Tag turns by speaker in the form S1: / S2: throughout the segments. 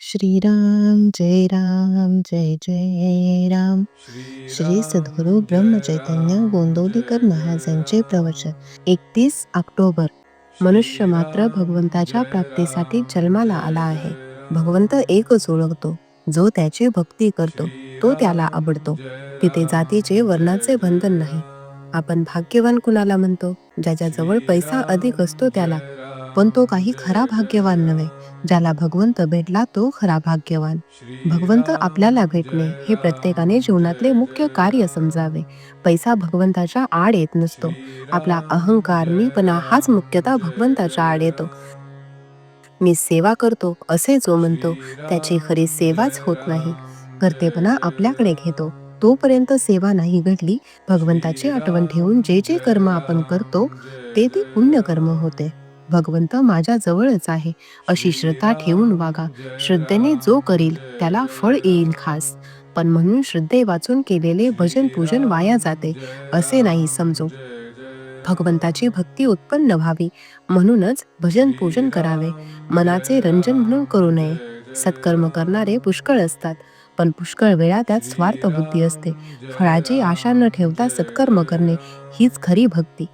S1: श्रीराम जय राम जय जय राम. श्री सद्गुरु ब्रह्म चैतन्य गोंदवलीकर महाराजांचे प्रवचन. एकतीस ऑक्टोबर. मनुष्य मात्र भगवंताच्या प्राप्तीसाठी जन्माला आला आहे. भगवंत एकच ओळखतो. जो त्याची भक्ती करतो तो त्याला आवडतो. तिथे जातीचे वर्णाचे बंधन नाही. आपण भाग्यवान कुणाला म्हणतो? ज्याच्या जवळ पैसा अधिक असतो त्याला पण तो काही खरा भाग्यवान नव्हे ज्याला भगवंत भेटला तो खरा भाग्यवान. भगवंत आपल्याला भेटणे हे प्रत्येकाने जीवनातले मुख्य कार्य समजावे. पैसा भगवंताच्या आड येत नसतो. आपला अहंकार मीपणा हाच मुख्यतः भगवंताच्या आड येतो. मी सेवा करतो असे जो म्हणतो त्याची खरी सेवाच होत नाही. कर्तेपणा आपल्याकडे घेतो. तोपर्यंत सेवा नाही घडली भगवंताची आठवण ठेवून जे जे कर्म आपण करतो ते ते पुण्य कर्म होते. भगवंत माझ्या जवळच आहे. अशी श्रद्धा ठेवून वागा. श्रद्धेने जो करील त्याला फळ येईल खास. पण म्हणून श्रद्धे वाचून केलेले भजन पूजन वाया जाते. असे नाही समजू. भगवंताची भक्ती उत्पन्न व्हावी. म्हणूनच भजन पूजन करावे. मनाचे रंजन म्हणून करू नये. सत्कर्म करणारे पुष्कळ असतात. पण पुष्कळ वेळा त्यात स्वार्थ बुद्धी असते. फळाची आशा न ठेवता सत्कर्म करणे हीच खरी भक्ती.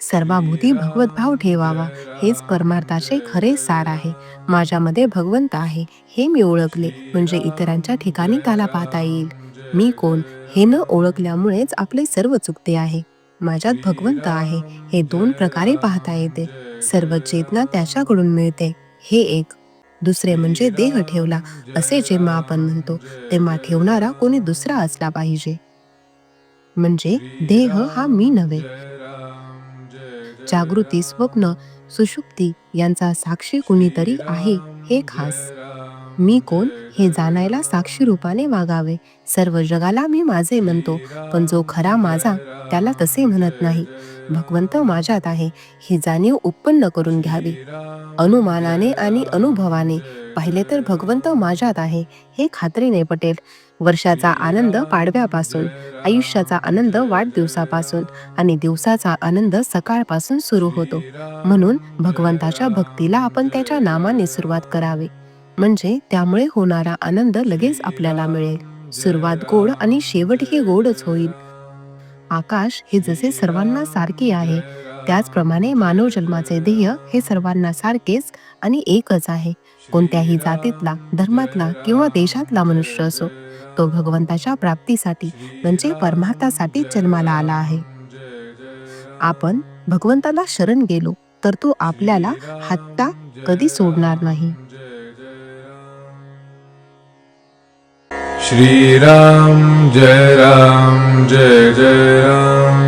S1: सर्वाभूती भगवत भाव ठेवावा. हेच परमार्थाचे खरे सार आहे. माझ्यामध्ये भगवंत आहे हे मी ओळखले म्हणजे इतरांच्या ठिकाणी त्याला पाहता येईल. मी कोण हे न ओळखल्यामुळेच आपले सर्व चुकते आहे. माझ्यात भगवंत आहे हे दोन प्रकारे पाहता येते. सर्व चेतना त्याच्याकडून मिळते हे एक. दुसरे म्हणजे देह ठेवला असे जेव्हा आपण म्हणतो तेव्हा ठेवणारा कोणी दुसरा असला पाहिजे. म्हणजे देह हा मी नव्हे जागृती स्वप्न सुषुप्ती यांचा साक्षी कुणीतरी आहे हे खास. मी कोण हे जाणायला साक्षी रूपाने वागावे. सर्व जगाला मी माझे म्हणतो पण जो खरा माझा त्याला तसे म्हणत नाही. भगवंत माझ्यात आहे ही जाणीव उत्पन्न करून घ्यावी. अनुमानाने आणि अनुभवाने. पाहिले तर भगवंत माझ्यात आहे हे खात्रीने पटेल. वर्षाचा आनंद पाडव्यापासून. आयुष्याचा आनंद वाढदिवसापासून आणि दिवसाचा आनंद सकाळपासून सुरू होतो. म्हणून भगवंताच्या भक्तीला आपण त्याच्या नामाने सुरुवात करावी. म्हणजे त्यामुळे होणारा आनंद लगेच आपल्याला मिळेल. सुरुवात गोड आणि शेवटही गोडच होईल. आकाश हे जसे सर्वांना सारखे आहे त्याचप्रमाणे मानव जन्माचे ध्येय हे सर्वांना सारखेच आणि एकच आहे. कोणत्याही जातीतला धर्मातला किंवा देशातला मनुष्य असो तो भगवंताच्या प्राप्तीसाठी म्हणजे परमार्थासाठी जन्माला आला आहे. आपण भगवंताला शरण गेलो तर तो आपल्याला हत्ता कधी सोडणार नाही.
S2: श्रीराम जय राम जय जय राम.